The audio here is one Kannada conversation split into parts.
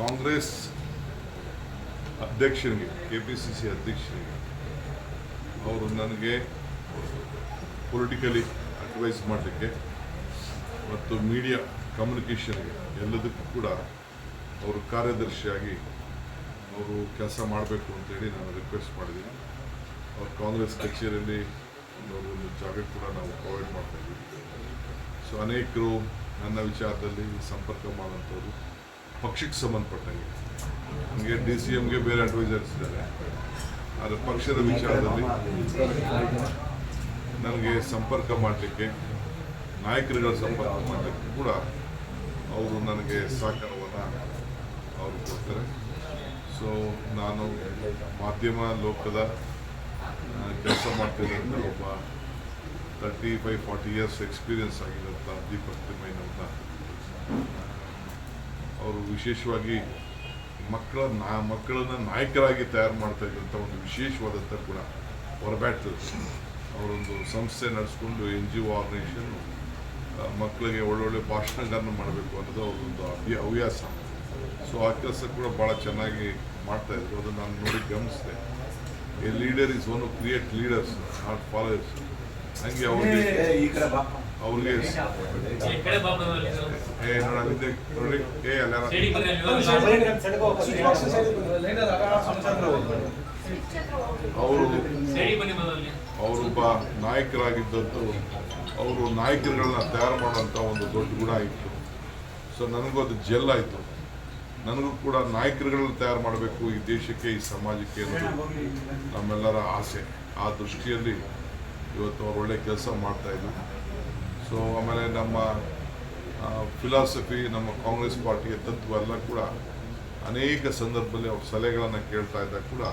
ಕಾಂಗ್ರೆಸ್ ಅಧ್ಯಕ್ಷರಿಗೆ ಕೆ ಪಿ ಸಿ ಸಿ ಅಧ್ಯಕ್ಷರಿಗೆ ಅವರು ನನಗೆ ಪೊಲಿಟಿಕಲಿ ಅಡ್ವೈಸ್ ಮಾಡಲಿಕ್ಕೆ ಮತ್ತು ಮೀಡಿಯಾ ಕಮ್ಯುನಿಕೇಷನ್ಗೆ ಎಲ್ಲದಕ್ಕೂ ಕೂಡ ಅವರು ಕಾರ್ಯದರ್ಶಿಯಾಗಿ ಅವರು ಕೆಲಸ ಮಾಡಬೇಕು ಅಂತೇಳಿ ನಾನು ರಿಕ್ವೆಸ್ಟ್ ಮಾಡಿದ್ದೀನಿ. ಅವ್ರು ಕಾಂಗ್ರೆಸ್ ಕಚೇರಿಯಲ್ಲಿ ಒಂದು ಜಾಗ ಕೂಡ ನಾವು ಪ್ರೊವೈಡ್ ಮಾಡ್ತಾ ಇದ್ದೀವಿ. ಸೊ ಅನೇಕರು ನನ್ನ ವಿಚಾರದಲ್ಲಿ ಸಂಪರ್ಕ ಮಾಡುವಂಥವ್ರು ಪಕ್ಷಕ್ಕೆ ಸಂಬಂಧಪಟ್ಟಂಗೆ. ನನಗೆ ಡಿ ಸಿ ಎಮ್ಗೆ ಬೇರೆ ಅಡ್ವೈಸರ್ಸ್ ಇದ್ದಾರೆ. ಆದರೆ ಪಕ್ಷದ ವಿಚಾರದಲ್ಲಿ ನನಗೆ ಸಂಪರ್ಕ ಮಾಡಲಿಕ್ಕೆ, ನಾಯಕರುಗಳ ಸಂಪರ್ಕ ಮಾಡಲಿಕ್ಕೆ ಕೂಡ ಅವರು ನನಗೆ ಸಹಕಾರವನ್ನು ಅವರು ಕೊಡ್ತಾರೆ. ಸೊ ನಾನು ಮಾಧ್ಯಮ ಲೋಕದ ಕೆಲಸ ಮಾಡ್ತಿದ್ದಂಥ ಒಬ್ಬ thirty five forty years experience ಆಗಿರೋಂಥ ದೀಪಕ್ ತಿಮ್ಮಯ್ಯನವ್ರನ್ನ ಅವರು ವಿಶೇಷವಾಗಿ ಮಕ್ಕಳ ನಾ ಮಕ್ಕಳನ್ನು ನಾಯಕರಾಗಿ ತಯಾರು ಮಾಡ್ತಾ ಇದ್ದಂಥ ಒಂದು ವಿಶೇಷವಾದಂಥ ಗುಣ ಹೊರಬ್ಯಾಡ್ತದೆ ಅವರೊಂದು ಸಂಸ್ಥೆ ನಡೆಸ್ಕೊಂಡು ಎನ್ ಜಿ ಒ ಆರ್ಗನೈಸೇಷನ್ ಮಕ್ಕಳಿಗೆ ಒಳ್ಳೊಳ್ಳೆ ಭಾಷಣಗಳನ್ನು ಮಾಡಬೇಕು ಅನ್ನೋದು ಅವರೊಂದು ಅಭ್ಯ ಹವ್ಯಾಸ. ಸೊ ಆ ಕೆಲಸ ಕೂಡ ಭಾಳ ಚೆನ್ನಾಗಿ ಮಾಡ್ತಾ ಇದ್ರು. ಅದನ್ನು ನಾನು ನೋಡಿ ಗಮನಿಸಿದೆ. A leader is one create leaders not followers ಹಂಗೆ ಅವ್ರಿಗೆ ಈ ಕಡೆ ಬಾ. ಅವ್ರಿಗೆ ಸಿಡಿ ಅವರು ಒಬ್ಬ ಅವರೊಬ್ಬ ನಾಯಕರಾಗಿದ್ದಂಥು ಅವರು ನಾಯಕರುಗಳನ್ನ ತಯಾರು ಮಾಡೋಂಥ ಒಂದು ದೊಡ್ಡ ಗುಣ ಇತ್ತು ಸೊ ನನಗೂ ಅದು ಜೆಲ್ ಆಯಿತು. ನನಗೂ ಕೂಡ ನಾಯಕರುಗಳನ್ನ ತಯಾರು ಮಾಡಬೇಕು ಈ ದೇಶಕ್ಕೆ ಈ ಸಮಾಜಕ್ಕೆ ಅನ್ನೋದು ನಮ್ಮೆಲ್ಲರ ಆಸೆ. ಆ ದೃಷ್ಟಿಯಲ್ಲಿ ಇವತ್ತು ಅವ್ರು ಒಳ್ಳೆ ಕೆಲಸ ಮಾಡ್ತಾ ಇದ್ರು. ಸೊ ಆಮೇಲೆ ನಮ್ಮ ಫಿಲಾಸಫಿ ನಮ್ಮ ಕಾಂಗ್ರೆಸ್ ಪಾರ್ಟಿಯ ತತ್ವ ಎಲ್ಲ ಕೂಡ ಅನೇಕ ಸಂದರ್ಭದಲ್ಲಿ ಅವ್ರ ಸಲಹೆಗಳನ್ನು ಕೇಳ್ತಾ ಇದ್ದಾಗ ಕೂಡ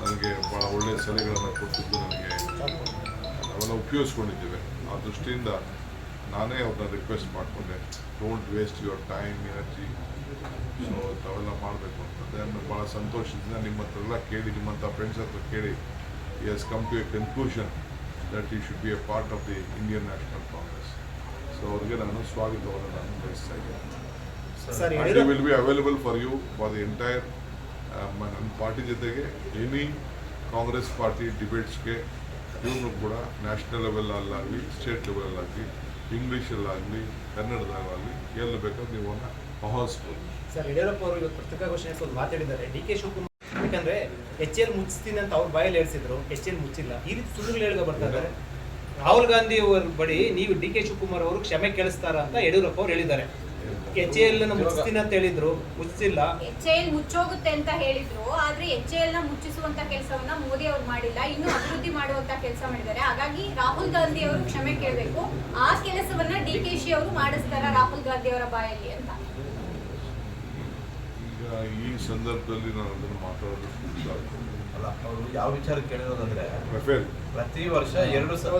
ನನಗೆ ಭಾಳ ಒಳ್ಳೆಯ ಸಲಹೆಗಳನ್ನು ಕೊಟ್ಟಿದ್ದು ನನಗೆ ನಾವೆಲ್ಲ ಉಪಯೋಗಿಸ್ಕೊಂಡಿದ್ದೇವೆ. ಆ ದೃಷ್ಟಿಯಿಂದ ನಾನೇ ಅವ್ರನ್ನ ರಿಕ್ವೆಸ್ಟ್ ಮಾಡಿಕೊಂಡೆ don't waste your time energy so ತಾವೆಲ್ಲ ಮಾಡಬೇಕು ಅಂತಂದರೆ ಆಮೇಲೆ ಭಾಳ ಸಂತೋಷದಿಂದ ನಿಮ್ಮ ಹತ್ರ ಎಲ್ಲ ಕೇಳಿ ನಿಮ್ಮಂಥ ಫ್ರೆಂಡ್ಸ್ ಹತ್ರ ಕೇಳಿ has come to a conclusion that he should be a part of the Indian National Congress so ಅವರಿಗೆ ನಾನು ಸ್ವಾಗತವನ್ನು ನಾನು ಬಯಸ್ತಾ ಇದ್ದೇನೆ. I will be available for you for the entire ನನ್ನ ಪಾರ್ಟಿ ಜೊತೆಗೆ ಎನಿ ಕಾಂಗ್ರೆಸ್ ಪಾರ್ಟಿ ಡಿಬೇಟ್ಸ್ಗೆ ಇವನು ಕೂಡ ನ್ಯಾಷನಲ್ ಲೆವೆಲಲ್ಲಾಗಲಿ ಸ್ಟೇಟ್ ಲೆವೆಲಲ್ಲಾಗಲಿ ಇಂಗ್ಲೀಷಲ್ಲಾಗಲಿ ಕನ್ನಡದಾಗಲಿ ಎಲ್ಲಿ ಬೇಕಾದ್ರೂ ನೀವು ಅವನ್ನ ಆಹ್ವಾನಿಸ್ಬೋದು ಸರ್ ಯಡಿಯೂರಪ್ಪ ಅವರು ಇವತ್ತು ಪತ್ರಿಕಾಗೋಷ್ಠಿ ಒಂದು ಮಾತಾಡಿದ್ದಾರೆ. ಡಿ ಕೆ ಶಿವಕುಮಾರ್ ಯಾಕಂದ್ರೆ ಎಚ್ ಎಲ್ ಮುಚ್ಚಿಸ್ತೀನಿ ಅಂತ ಅವ್ರ ಬಾಯಲ್ಲಿ ಹೇಳ್ಸಿದ್ರು. H L ಮುಚ್ಚಿಲ್ಲ. ಈ ರೀತಿ ಸುಳ್ಳುಗಳು ಹೇಳ್ಕೊ ಬರ್ತಾ ಇದ್ದಾರೆ. ರಾಹುಲ್ ಗಾಂಧಿ ಅವ್ರ ಬಳಿ ನೀವು ಡಿ ಕೆ ಶಿವಕುಮಾರ್ ಅವರು ಕ್ಷಮೆ ಕೇಳಿಸ್ತಾರ ಅಂತ ಯಡಿಯೂರಪ್ಪ ಅವ್ರು ಹೇಳಿದ್ದಾರೆ. ಎಚ್ ಎಲ್ ಮುಚ್ಚಿಸ್ತೀನಿ ಅಂತ ಹೇಳಿದ್ರು. ಮುಚ್ಚಿಲ್ಲ. ಎಚ್ ಎಲ್ ಮುಚ್ಚೋಗುತ್ತೆ ಅಂತ ಹೇಳಿದ್ರು. ಆದ್ರೆ ಎಚ್ ಎಲ್ನ ಮುಚ್ಚಿಸುವಂತ ಕೆಲಸವನ್ನ ಮೋದಿ ಅವರು ಮಾಡಿಲ್ಲ. ಇನ್ನು ಅಭಿವೃದ್ಧಿ ಮಾಡುವಂತ ಕೆಲಸ ಮಾಡಿದ್ದಾರೆ. ಹಾಗಾಗಿ ರಾಹುಲ್ ಗಾಂಧಿ ಅವರು ಕ್ಷಮೆ ಕೇಳಬೇಕು. ಆ ಕೆಲಸವನ್ನ ಡಿ ಕೆ ಶಿ ಅವರು ಮಾಡಿಸ್ತಾರ ರಾಹುಲ್ ಗಾಂಧಿ ಅವರ ಬಾಯಲ್ಲಿ ಅಂತ? ಈಗ ಈ ಸಂದರ್ಭದಲ್ಲಿ ನಾನು ಅದನ್ನು ಮಾತಾಡೋದು ಅಲ್ಲ ಅವರು ಯಾವ ವಿಚಾರ ಕೇಳಿರೋದಂದ್ರೆ ರಫೇಲ್. ಪ್ರತಿ ವರ್ಷ ಎರಡು ಸಲ.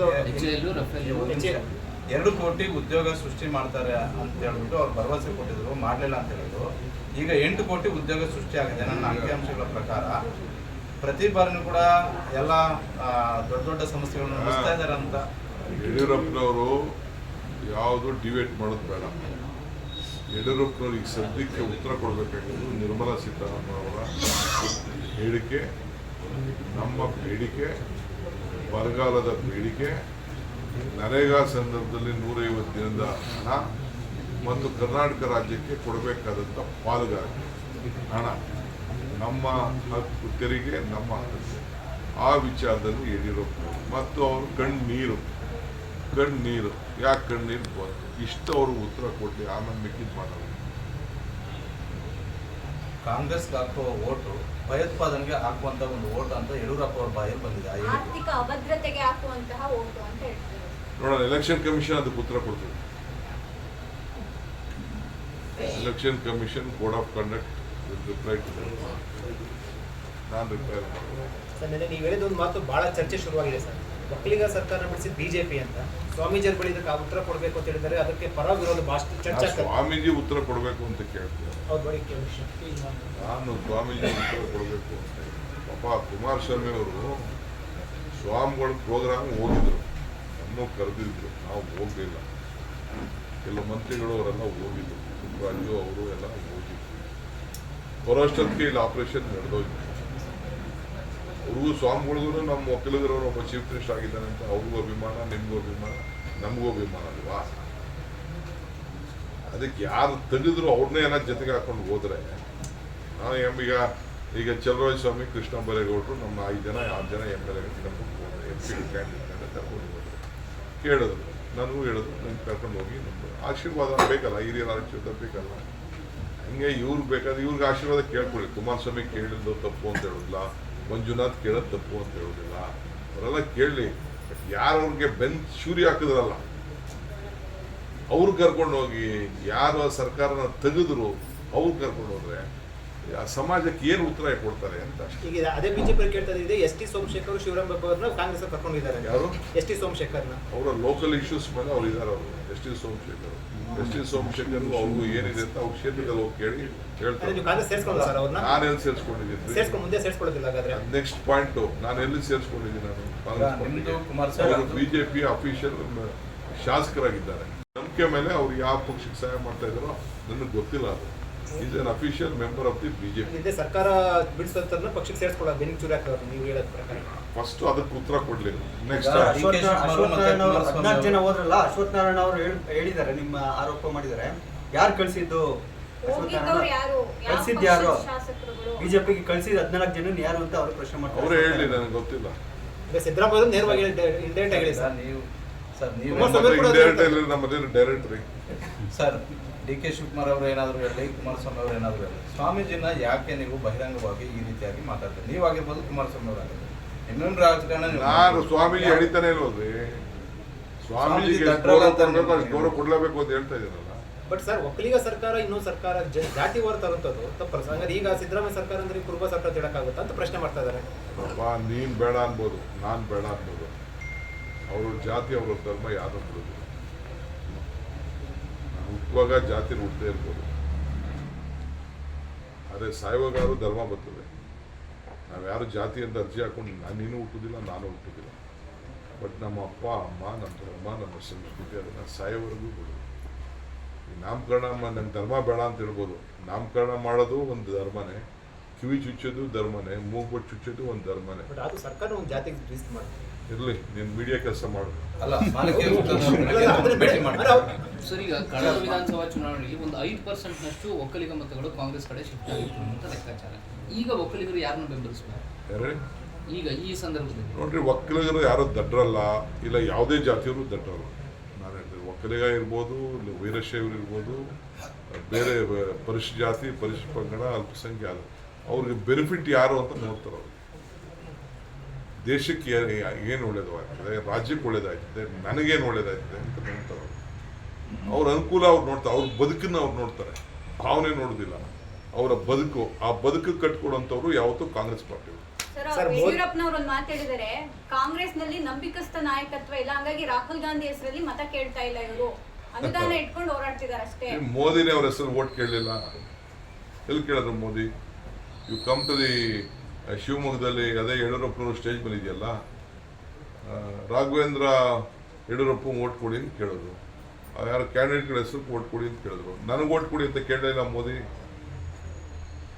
ಎರಡು ಕೋಟಿ ಉದ್ಯೋಗ ಸೃಷ್ಟಿ ಮಾಡ್ತಾರೆ ಅಂತ ಹೇಳ್ಬಿಟ್ಟು ಅವ್ರು ಭರವಸೆ ಕೊಟ್ಟಿದ್ರು ಮಾಡಲಿಲ್ಲ ಅಂತ ಹೇಳಿದ್ರು. ಈಗ ಎಂಟು ಕೋಟಿ ಉದ್ಯೋಗ ಸೃಷ್ಟಿ ಆಗಿದೆ ನನ್ನ ಅಂಕಿಅಂಶಗಳ ಪ್ರಕಾರ. ಪ್ರತಿ ಬಾರಿನೂ ಕೂಡ ಎಲ್ಲ ದೊಡ್ಡ ದೊಡ್ಡ ಸಮಸ್ಯೆಗಳನ್ನು ನಡೆಸ್ತಾ ಇದ್ದಾರೆ ಅಂತ. ಯಡಿಯೂರಪ್ಪನವರು ಯಾವುದು ಡಿಬೇಟ್ ಮಾಡೋದು ಬೇಡ. ಯಡಿಯೂರಪ್ಪನವ್ರಿಗೆ ಈಗ ಸದ್ಯಕ್ಕೆ ಉತ್ತರ ಕೊಡಬೇಕಾಗಿರೋದು ನಿರ್ಮಲಾ ಸೀತಾರಾಮನ್ ಅವರ ಹೇಳಿಕೆ. ನಮ್ಮ ಬೇಡಿಕೆ, ಬರಗಾಲದ ಬೇಡಿಕೆ, ನರೇಗಾ ಸಂದರ್ಭದಲ್ಲಿ ನೂರೈವತ್ತು ದಿನದ ಹಣ ಮತ್ತು ಕರ್ನಾಟಕ ರಾಜ್ಯಕ್ಕೆ ಕೊಡಬೇಕಾದಂಥ ಪಾಲುಗಾರಿಕೆ. ಹಣ ನಮ್ಮ ಹಕ್ಕು ತೆರಿಗೆ, ನಮ್ಮ ಹಕ್ಕು. ಆ ವಿಚಾರದಲ್ಲಿ ಯಡಿಯೂರಪ್ಪ ಮತ್ತು ಅವರು ಕಣ್ಣೀರು ಕಣ್ಣೀರು. ಯಾಕೆ ಕಣ್ಣೀರು ಬಂತು? ಇಷ್ಟು ಅವರು ಉತ್ತರ ಕೊಡಲಿ ಆಮೇಲೆ ಮಿಕ್ಕಿದ್ದು ಮಾತಾಡೋದು ಕಾಂಗ್ರೆಸ್ಗೆ ಹಾಕುವ ಓಟು ಭಯೋತ್ಪಾದನೆಗೆ ಹಾಕುವಂತ ಒಂದು ಓಟು ಅಂತ ಯಡಿಯೂರಪ್ಪ ಅವರ ಬಾಯಲ್ಲಿ ಬಂದಿದೆ. ಆ ಹೇಳಿಕೆ. ಆರ್ಥಿಕ ಅಭದ್ರತೆಗೆ ಹಾಕುವಂತಹ ಓಟು ಅಂತ ಹೇಳ್ತಾರೆ ನೋಡೋಣ ಎಲೆಕ್ಷನ್ ಕಮಿಷನ್ ಅದಕ್ಕೆ ಉತ್ತರ ಕೊಡ್ತದೆ election commission code of conduct reply to ನಾನು ರಿಪ್ಲೈ ಮಾಡ್ತೀನಿ. ಸರ್ ನಿನ್ನೆ ನೀವು ಹೇಳಿದ ಒಂದು ಮಾತು ಬಹಳ ಚರ್ಚೆ ಶುರುವಾಗಿದೆ ಸರ್. ಒಕ್ಕಲಿಗ ಸರ್ಕಾರ ಬಿಡಿಸಿದ ಬಿಜೆಪಿ ಅಂತ. ಸ್ವಾಮೀಜಿ ಬಳಿ ಇದಕ್ಕೆ ಉತ್ತರ ಕೊಡಬೇಕು ಅಂತ ಹೇಳಿದರೆ ಅದಕ್ಕೆ ಪರ ವಿರೋಧ ಚರ್ಚೆ ಸ್ವಾಮೀಜಿ ಉತ್ತರ ಕೊಡಬೇಕು ಅಂತ ಕೇಳ್ತೀನಿ ಅವ್ರ ಬಳಿ ಕೇಳಿ ನಾನು ಸ್ವಾಮೀಜಿ ಉತ್ತರ ಕೊಡಬೇಕು ಅಂತ ಪಾಪ ಕುಮಾರಸ್ವಾಮಿ ಅವರು ಸ್ವಾಮಿಗಳ ಪ್ರೋಗ್ರಾಮ್ ಹೋಗಿದ್ರು ನಮ್ಮನ್ನು ಕರೆದಿದ್ರು. ನಾವು ಹೋಗಲಿಲ್ಲ. ಕೆಲವು ಮಂತ್ರಿಗಳು ಅವರೆಲ್ಲ ಹೋಗಿದ್ರು. ಅವರು ಎಲ್ಲ ಹೋಗಿದ್ರು. ಬರೋಷ್ಟೊತ್ತಿಗೆ ಇಲ್ಲಿ ಆಪರೇಷನ್ ನಡೆದೋಯ್ತು. ಅವ್ರಿಗೂ ಸ್ವಾಮಿಗಳಿಗೂ ನಮ್ಮ ಒಕ್ಕಲಿಗರವರು ಒಬ್ಬ ಚೀಫ್ ಮಿನಿಸ್ಟರ್ ಆಗಿದ್ದಾನೆ ಅಂತ ಅವ್ರಿಗೂ ಅಭಿಮಾನ, ನಿಮಗೂ ಅಭಿಮಾನ, ನಮಗೂ ಅಭಿಮಾನ ಅಲ್ವಾ? ಅದಕ್ಕೆ ಯಾರು ತೆಗೆದ್ರು ಅವ್ರನ್ನೇ ಏನೋ ಜೊತೆಗೆ ಹಾಕೊಂಡು ಹೋದ್ರೆ, ನಾನು ಎಂ ಈಗ ಈಗ ಚಲರಾಯ ಸ್ವಾಮಿ, ಕೃಷ್ಣ ಬೈರೇಗೌಡರು ನಮ್ಮ ಐದು ಜನ, ಆರು ಜನ ಎಂ ಎಲ್ ಎ ಕರ್ಕೊಂಡು ಹೋದ್ರೆ, ಎಂ ಪಿ ಕ್ಯಾಂಡಿಡೇಟ್ ಕರ್ಕೊಂಡು ಹೋದ್ರು ಕೇಳಿದ್ರು, ನನಗೂ ಹೇಳಿದ್ರು ನಂಗೆ ಕರ್ಕೊಂಡು ಹೋಗಿ ನಮ್ಮದು ಆಶೀರ್ವಾದ ಬೇಕಲ್ಲ, ಹಿರಿಯರ ಆಶೀರ್ವಾದ ಬೇಕಲ್ಲ. ಹಂಗೆ ಇವ್ರಿಗೆ ಬೇಕಾದ್ರೆ ಇವ್ರಿಗೆ ಆಶೀರ್ವಾದ ಕೇಳ್ಕೊಳ್ಳಿ ಕುಮಾರಸ್ವಾಮಿ ಕೇಳಿದ್ದು ತಪ್ಪು ಅಂತ ಹೇಳೋದಿಲ್ಲ. ಮಂಜುನಾಥ್ ಕೇಳೋದು ತಪ್ಪು ಅಂತ ಹೇಳೋದಿಲ್ಲ. ಅವರೆಲ್ಲ ಕೇಳಲಿ ಬಟ್ ಯಾರು ಅವ್ರಿಗೆ ಬೆನ್ ಶೂರಿ ಹಾಕಿದ್ರಲ್ಲ? ಅವ್ರು ಕರ್ಕೊಂಡು ಹೋಗಿ, ಯಾರು ಸರ್ಕಾರನ ತೆಗೆದ್ರು, ಅವ್ರು ಕರ್ಕೊಂಡು ಹೋದ್ರೆ ಸಮಾಜಕ್ಕೆ ಏನು ಉತ್ತರ ಕೊಡ್ತಾರೆ ಅಂತ? ಅಷ್ಟೇ ಈಗ ಅದೇ ಬಿಜೆಪಿ ಕೇಳ್ತಾ ಇದೆ ಎಸ್ ಟಿ ಸೋಮಶೇಖರ್ ಶಿವರಾಮ್ ಬಾಬು ಅವ್ರನ್ನ ಕಾಂಗ್ರೆಸ್ ಕರ್ಕೊಂಡಿದ್ದಾರೆ ಯಾರು? ಎಸ್ ಟಿ ಸೋಮಶೇಖರ್ನ. ಅವರ ಲೋಕಲ್ ಇಶ್ಯೂಸ್ ಮೇಲೆ ಅವ್ರು ಇದ್ದಾರೆ ಅವರು S T Somashekar. S T Somashekar ಅವ್ರಿಗೂ ಏನಿದೆ ಅಂತ ಅವ್ರ ಕ್ಷೇತ್ರದಲ್ಲಿ ಹೋಗಿ ಕೇಳಿ ಹೇಳ್ತಾರೆ. ನೀವು ಕಾಂಗ್ರೆಸ್ ಸೇರ್ಸ್ಕೊಳ್ಳ ಸರ್ ಅವ್ರನ್ನ? ನಾನು ಎಲ್ಲಿ ಸೇರಿಸ್ಕೊಂಡಿದ್ದೀನಿ? ನೆಕ್ಸ್ಟ್ ಪಾಯಿಂಟ್ ನಾನು ಎಲ್ಲಿ ಸೇರಿಸ್ಕೊಂಡಿದ್ದೀನಿ ನಾನು? ಬಿಜೆಪಿ ಅಫಿಷಿಯಲ್ ಶಾಸಕರಾಗಿದ್ದಾರೆ. ನಂಬಿಕೆ ಮೇಲೆ ಅವ್ರು ಯಾವ ಪಕ್ಷಕ್ಕೆ ಸಹಾಯ ಮಾಡ್ತಾ ಇದ್ದಾರೋ ನನಗೆ ಗೊತ್ತಿಲ್ಲ ಅದು. Is an official member of the BJP ಹಿಂದೆ ಸರ್ಕಾರ ಬಿಡಿಸೋದನ್ನ ಪಕ್ಷಕ್ಕೆ ಸೇರ್ಸ್ಕೊಳ್ಳೋದು ಬೆನ್ನಿಗೆ ಚೂರಿ ಹಾಕೋರು ನೀವು ಹೇಳೋದ್ ಪ್ರಕಾರ. ಫಸ್ಟ್ ಅದಕ್ಕೆ ಉತ್ತರ ಕೊಡ್ಲಿ. ನೆಕ್ಸ್ಟ್ ಈಗ ಅಶ್ವತ್ಥ ಡಿ ಕೆ ಶಿವಕುಮಾರ್ ಅಶ್ವತ್ಥ ಮತ್ತೆ ನಾರಾಯಣ ಅವರು ಹದಿನಾಲ್ಕು ಜನ ಹೋದ್ರಲ್ಲ ಅಶ್ವತ್ಥ ನಾರಾಯಣ ಅವರು ಹೇಳಿದ್ದಾರೆ ನಿಮ್ಮ ಆರೋಪ ಮಾಡಿದ್ದಾರೆ. ಯಾರು ಕಳಿಸಿದ್ದು? ಹೋಗಿದ್ದವ್ರು ಯಾರು? ಬಿಜೆಪಿಗೆ ಕಳಿಸಿದ ಹದಿನಾಲ್ಕು ಜನ ಯಾರು ಅಂತ ಅವ್ರು ಪ್ರಶ್ನೆ ಮಾಡ್ತಾರೆ. ಅವರೇ ಹೇಳಿ ನನಗೆ ಗೊತ್ತಿಲ್ಲ. ಸಿದ್ದರಾಮಯ್ಯ ನೇರವಾಗಿ ಇಂಡೆಂಟ್ ಆಗಿದೆ ಹೇಳಿ ಸರ್ ನೀವು ಸರ್ ನೀವು ಕುಮಾರಸ್ವಾಮಿ ಕೂಡ ಇಂಡೈರೆಕ್ಟ್ ಹೇಳ್ತಾರೆ. ಇಲ್ಲ ಡೈರೆಕ್ಟ್ ರೀ. ಸರ್ ಡಿ ಕೆ ಶಿವಕುಮಾರ್ ಅವರು ಏನಾದರೂ ಹೇಳಿ ಕುಮಾರಸ್ವಾಮಿ ಅವರು ಏನಾದರೂ ಹೇಳಿ. ಸ್ವಾಮೀಜಿನ ಯಾಕೆ ನೀವು ಬಹಿರಂಗವಾಗಿ ಈ ರೀತಿಯಾಗಿ ಮಾತಾಡ್ತೀರಿ? ನೀವಾಗಿರ್ಬೋದು ಕುಮಾರಸ್ವಾಮಿ ಅವರಾಗಿರ್ಬೋದು ಇನ್ನೊಂದು ರಾಜಕಾರಣ ನಾನು ಸ್ವಾಮೀಜಿ ಎಳಿತಾನೆ ಇರೋದು ಸ್ವಾಮೀಜಿಗೆ ಎಷ್ಟು ದಡ್ರಲ್ಲ ಗೌರವ ಕೊಡ್ಲೇಬೇಕು ಅಂತ ಹೇಳ್ತಾ ಇದ್ದೀನಲ್ಲ ಬಟ್ ಸರ್ ಒಕ್ಕಲಿಗ ಸರ್ಕಾರ ಇನ್ನೊಂದು ಸರ್ಕಾರ ಜಾತಿ ಹೊರ ತರುತ್ತದು ತಪ್ಪಲ್ಲ ಹಂಗಾರೆ ಈಗ ಸಿದ್ದರಾಮಯ್ಯ ಸರ್ಕಾರ ಅಂದ್ರೆ ಕುರುಬ ಸರ್ಕಾರ ತಿಳಕಾಗುತ್ತಾ ಅಂತ ಪ್ರಶ್ನೆ ಮಾಡ್ತಾ ಇದ್ದಾರೆ. ನೀನ್ ಬೇಡ ಅನ್ಬೋದು ನಾನ್ ಬೇಡ ಅನ್ಬೋದು. ಅವ್ರ ಜಾತಿ ಅವ್ರ ಧರ್ಮ ಯಾರು ಬಿಡೋದು ಹುಟ್ಟುವಾಗ ಜಾತಿ ಹುಟ್ಟದೇ ಇರ್ಬೋದು. ಆದರೆ ಸಾಯುವಾಗಾರು ಧರ್ಮ ಬರ್ತದೆ. ನಾವು ಯಾರು ಜಾತಿ ಅಂತ ಅರ್ಜಿ ಹಾಕೊಂಡು ನಾನು ನೀನು ಹುಟ್ಟುದಿಲ್ಲ, ನಾನು ಹುಟ್ಟುದಿಲ್ಲ. ಬಟ್ ನಮ್ಮ ಅಪ್ಪ, ಅಮ್ಮ, ನಮ್ಮ ಧರ್ಮ, ನಮ್ಮ ಸಂಸ್ಕೃತಿ, ಅದನ್ನು ಸಾಯೋವರೆಗೂ ಬಿಡೋದು ಈ ನಾಮಕರಣ ನಂಗೆ ಧರ್ಮ ಬೇಡ ಅಂತ ಹೇಳ್ಬೋದು. ನಾಮಕರಣ ಮಾಡೋದು ಒಂದು ಧರ್ಮನೇ, ಕಿವಿ ಚುಚ್ಚೋದು ಧರ್ಮನೇ ಮೂಗ್ಬಟ್ಟು ಚುಚ್ಚೋದು ಒಂದು ಧರ್ಮನೇ. ಸರ್ಕಾರ ಒಂದು ಜಾತಿಗೆ ಇರಲಿ ನೀನು ಮೀಡಿಯಾ ಕೆಲಸ ಮಾಡು. ಅಲ್ಲ ಭೇಟಿ. ಮಾಡ್ತಾರೆ ಸರ್ ಈಗ ಕಳೆದ ವಿಧಾನಸಭಾ ಚುನಾವಣೆಯಲ್ಲಿ ಒಂದು ಐದು ಪರ್ಸೆಂಟ್ ನಷ್ಟು ಒಕ್ಕಲಿಗ ಮತಗಳು ಕಾಂಗ್ರೆಸ್ ಕಡೆ ಶಿಫ್ಟ್ ಆಗಿತ್ತು ಅಂತ ಲೆಕ್ಕಾಚಾರ. ಈಗ ಒಕ್ಕಲಿಗರು ಯಾರನ್ನು ಬೆಂಬಲಿಸಬೇಕು? ಈಗ ಈ ಸಂದರ್ಭದಲ್ಲಿ. ನೋಡ್ರಿ ಒಕ್ಕಲಿಗರು ಯಾರು ದಡ್ರಲ್ಲ ಇಲ್ಲ ಯಾವುದೇ ಜಾತಿಯವರು ದಡ್ರಲ್ಲ. ನಾನು ಹೇಳ್ತೀನಿ ಒಕ್ಕಲಿಗ ಇರ್ಬೋದು ಇಲ್ಲ ವೀರಶೈವರು ಇರ್ಬೋದು ಬೇರೆ ಪರಿಶ್ ಜಾತಿ ಪರಿಶ್ ಪಂಗಡ ಅಲ್ಪಸಂಖ್ಯಾತ. ಅವ್ರಿಗೆ ಬೆನಿಫಿಟ್ ಯಾರು ಅಂತ ನೋಡ್ತಾರೆ ಅವರು. ದೇಶಕ್ಕೆ ಏನು ಒಳ್ಳೇದಾಗ್ತದೆ ರಾಜ್ಯಕ್ಕೆ ಒಳ್ಳೇದಾಗ್ತದೆ ನನಗೇನು ಒಳ್ಳೇದಾಗ್ತದೆ ಅಂತ ನೋಡ್ತಾರೆ ಅವರು. ಅವ್ರ ಅನುಕೂಲ ಅವ್ರು ನೋಡ್ತಾರೆ ಅವ್ರ ಬದುಕನ್ನು ಅವ್ರು ನೋಡ್ತಾರೆ. ಭಾವನೆ ನೋಡೋದಿಲ್ಲ. ಅವರ ಬದುಕು ಆ ಬದುಕು ಕಟ್ಕೊಡೋಂಥವ್ರು ಯಾವತ್ತೂ ಕಾಂಗ್ರೆಸ್ ಪಾರ್ಟಿ ಸರ್ ಯಡಿಯೂರಪ್ಪನವ್ರು ಒಂದು ಮಾತು ಹೇಳಿದ್ದಾರೆ ಕಾಂಗ್ರೆಸ್ನಲ್ಲಿ ನಂಬಿಕಸ್ಥ ನಾಯಕತ್ವ ಇಲ್ಲ ಹಂಗಾಗಿ ರಾಹುಲ್ ಗಾಂಧಿ ಹೆಸರಲ್ಲಿ ಮತ ಕೇಳ್ತಾ ಇಲ್ಲ ಇವರು. ಅನುದಾನ ಇಟ್ಕೊಂಡು ಹೋರಾಡ್ತಿದ್ದಾರೆ ಅಷ್ಟೇ. ಮೋದಿನೇ ಅವ್ರ ಹೆಸರು ಓಟ್ ಕೇಳಲಿಲ್ಲ. ಎಲ್ಲಿ ಕೇಳಿದ್ರು Modi? You come to the ಶಿವಮೊಗ್ಗದಲ್ಲಿ ಅದೇ ಯಡಿಯೂರಪ್ಪನವರು ಸ್ಟೇಜ್ ಮೇಲೆ ಇದೆಯಲ್ಲ ರಾಘವೇಂದ್ರ ಯಡಿಯೂರಪ್ಪ ಓಟ್ ಕೊಡಿ ಅಂತ ಕೇಳಿದ್ರು. ಆ ಯಾರು ಕ್ಯಾಂಡಿಡೇಟ್ಗಳ ಹೆಸರು ಓಟ್ ಕೊಡಿ ಅಂತ ಕೇಳಿದ್ರು. ನನಗೆ ಓಟ್ ಕೊಡಿ ಅಂತ ಕೇಳಲಿಲ್ಲ Modi.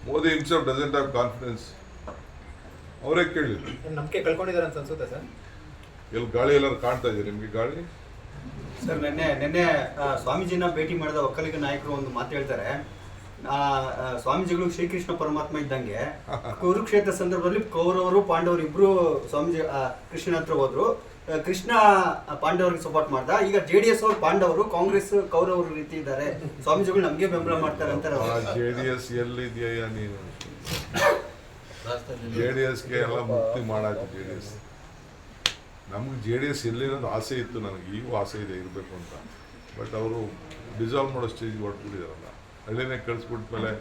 Modi himself doesn't have confidence ಅವರೇ ಕೇಳಿದ್ರು. ನಂಬಿಕೆ ಕಳ್ಕೊಂಡಿದ್ದಾರೆ ಅಂತ ಅನ್ಸುತ್ತೆ ಸರ್? ಎಲ್ಲಿ ಗಾಳಿ ಎಲ್ಲರೂ ಕಾಣ್ತಾ ಇದೆ ನಿಮಗೆ ಗಾಳಿ? ಸರ್ ನಿನ್ನೆ ನಿನ್ನೆ ಸ್ವಾಮೀಜಿನ ಭೇಟಿ ಮಾಡಿದ ಒಕ್ಕಲಿಗ ನಾಯಕರು ಒಂದು ಮಾತು ಹೇಳ್ತಾರೆ. ಆ, ಸ್ವಾಮೀಜಿಗಳು ಶ್ರೀಕೃಷ್ಣ ಪರಮಾತ್ಮ ಇದ್ದಂಗೆ ಕುರುಕ್ಷೇತ್ರ ಸಂದರ್ಭದಲ್ಲಿ ಕೌರವರು ಪಾಂಡವರು ಇಬ್ರು ಸ್ವಾಮೀಜಿ ಕೃಷ್ಣನ ಹತ್ರ ಹೋದ್ರು. ಕೃಷ್ಣ ಪಾಂಡವರಿಗೆ ಸಪೋರ್ಟ್ ಮಾಡ್ದ. ಈಗ ಜೆ ಡಿ ಎಸ್ ಅವರು ಪಾಂಡವರು ಕಾಂಗ್ರೆಸ್ ಕೌರವರ ರೀತಿ ಇದ್ದಾರೆ. ಸ್ವಾಮೀಜಿಗಳು ನಮಗೆ ಬೆಂಬಲ ಮಾಡ್ತಾರೆ ಅಂತಾರೆ ಜೆಡಿಎಸ್ ಜೆ ಡಿ ಎಸ್ ಎಲ್ಲಿದೆಯಾ ನೀನು? ಜೆ ಡಿ ಎಸ್ಗೆ ಎಲ್ಲ ಮುಕ್ತಿ ಮಾಡಾಯ್ತು ಜೆ ಡಿ ಎಸ್ ನಮ್ಗೆ ಜೆ ಡಿ ಎಸ್ ಎಲ್ಲಿರೋದು ಆಸೆ ಇತ್ತು ನನಗೆ. ಈಗೂ ಆಸೆ ಇದೆ ಇರಬೇಕು ಅಂತ. ಬಟ್ ಅವರು ಡಿಸಾಲ್ವ್ ಮಾಡೋ ಸ್ಟೇಜ್ಗೆ ಹೊರಟ್ಬಿಟ್ಟಿದಾರಲ್ಲ ಹಳ್ಳಿನೇ ಕಳಿಸ್ಬಿಟ್ಮೇಲೆ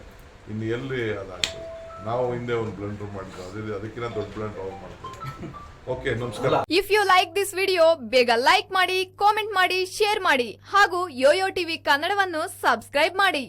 ಇನ್ನು ಎಲ್ಲಿ ಅದಾಗ್ತದೆ? ನಾವು ಹಿಂದೆ ಒಂದು ಬ್ಲಂಡರ್ ಮಾಡ್ತೀವಿ ಅದೇ ಅದಕ್ಕಿಂತ ದೊಡ್ಡ ಬ್ಲಂಡರ್ ಅವ್ರು ಮಾಡ್ತೀವಿ. ಓಕೆ ನಮಸ್ಕಾರ. If you like this video ಬೇಗ ಲೈಕ್ ಮಾಡಿ ಕಾಮೆಂಟ್ ಮಾಡಿ ಶೇರ್ ಮಾಡಿ ಹಾಗೂ ಯೋಯೋ ಟಿವಿ ಕನ್ನಡವನ್ನು ಸಬ್ಸ್ಕ್ರೈಬ್ ಮಾಡಿ.